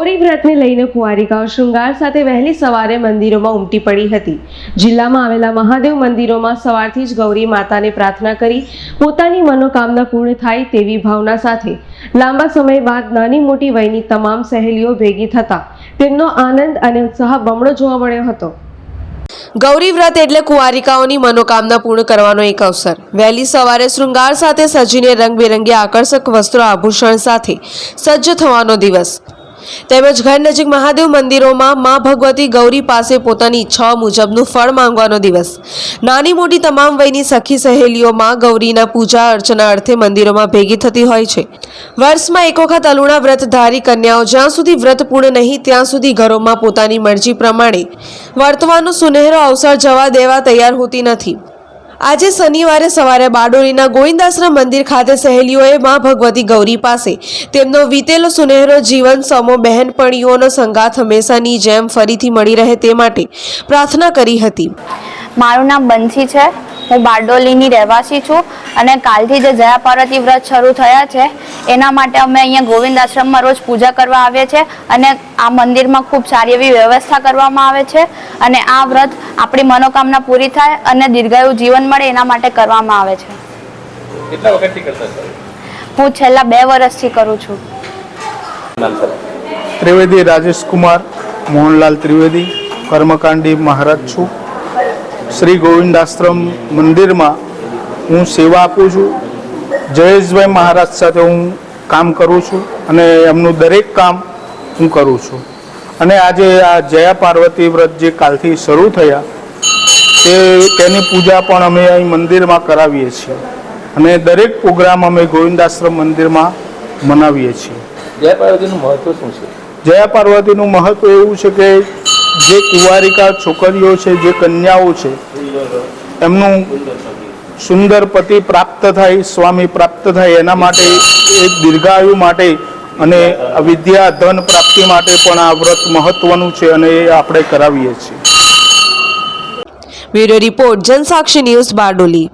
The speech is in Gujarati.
વ્રતને લઈને કુંવારિકાઓ શૃંગાર સાથે વહેલી સવારે મંદિરોમાં ઉમટી પડી હતી. જિલ્લામાં આવેલા મહાદેવ મંદિરોમાં સવારથી જ ગૌરી માતાને પ્રાર્થના કરી પોતાની મનોકામના પૂર્ણ થાય તેવી ભાવના સાથે લાંબા સમય બાદ નાની મોટી વયની તમામ સહેલીઓ ભેગી થતા તેમનો આનંદ અને ઉત્સાહ બમણો જોવા મળ્યો હતો. ગૌરી વ્રત એટલે કુંવારિકાઓની મનોકામના પૂર્ણ કરવાનો એક અવસર. વહેલી સવારે શૃંગાર સાથે સજીને રંગબેરંગી આકર્ષક વસ્ત્રો આભૂષણ સાથે સજ્જ થવાનો દિવસ. તેમજ ઘર નજીક મહાદેવ મંદિરોમાં મા ભગવતી ગૌરી પાસે પોતાની ઈચ્છાઓ મુજબનું ફળ માંગવાનો દિવસ. નાની મોટી તમામ વયની સખી સહેલીઓમાં ગૌરીના પૂજા અર્ચના અર્થે મંદિરોમાં ભેગી થતી હોય છે. વર્ષમાં એક વખત અલુણા વ્રતધારી કન્યાઓ જ્યાં સુધી વ્રત પૂર્ણ નહીં ત્યાં સુધી ઘરોમાં પોતાની મરજી પ્રમાણે વર્તવાનો સુનહેરો અવસર જવા દેવા તૈયાર હોતી નથી. આજે શનિવારે સવારે બારડોલીના ગોવિંદાશ્રમ મંદિર ખાતે સહેલીઓએ મા ભગવતી ગૌરી પાસે તેમનો વીતેલો સુનહેરો જીવન, સમો બહેનપણીઓનો સંગાથ હંમેશાની જેમ ફરીથી મળી રહે તે માટે પ્રાર્થના કરી હતી. મારું નામ બંસી છે. હું બારડોલીની રહેવાસી છું અને કાલથી જે જયા પાર્વતી વ્રત શરૂ થયા છે એના માટે અમે અહીંયા ગોવિંદ આશ્રમમાં રોજ પૂજા કરવા આવીએ છીએ અને આ મંદિરમાં ખૂબ સારી એવી વ્યવસ્થા કરવામાં આવે છે અને આ વ્રત આપણી મનોકામના પૂરી થાય અને દીર્ઘાયુ જીવન મળે એના માટે કરવામાં આવે છે. કેટલા વખતથી કરતા છો હું છેલ્લા બે વર્ષથી કરું છું. ત્રિવેદી રાજેશ કુમાર મોહનલાલ ત્રિવેદી કર્મકાંડી મહારાજ છું. શ્રી ગોવિંદાશ્રમ મંદિરમાં હું સેવા આપું છું. જયેશભાઈ મહારાજ સાથે હું કામ કરું છું અને એમનું દરેક કામ હું કરું છું. અને આજે આ જયા પાર્વતી વ્રત જે કાલથી શરૂ થયા તે તેની પૂજા પણ અમે અહીં મંદિરમાં કરાવીએ છીએ. અને દરેક પ્રોગ્રામ અમે ગોવિંદાશ્રમ મંદિરમાં મનાવીએ છીએ. જયા પાર્વતીનું મહત્વ શું છે? જયા પાર્વતીનું મહત્વ એવું છે કે જે કુંવારિકા છોકરીઓ છે, જે કન્યાઓ છે, એમનું સુંદર પતિ પ્રાપ્ત થાય, સ્વામી પ્રાપ્ત થાય, એના માટે એક દીર્ઘાયુ માટે અને વિદ્યા ધન પ્રાપ્તિ માટે પણ આ વ્રત મહત્વનું છે અને એ આપણે કરાવીએ છીએ. Bureau report, Jansakshi news Bardoli.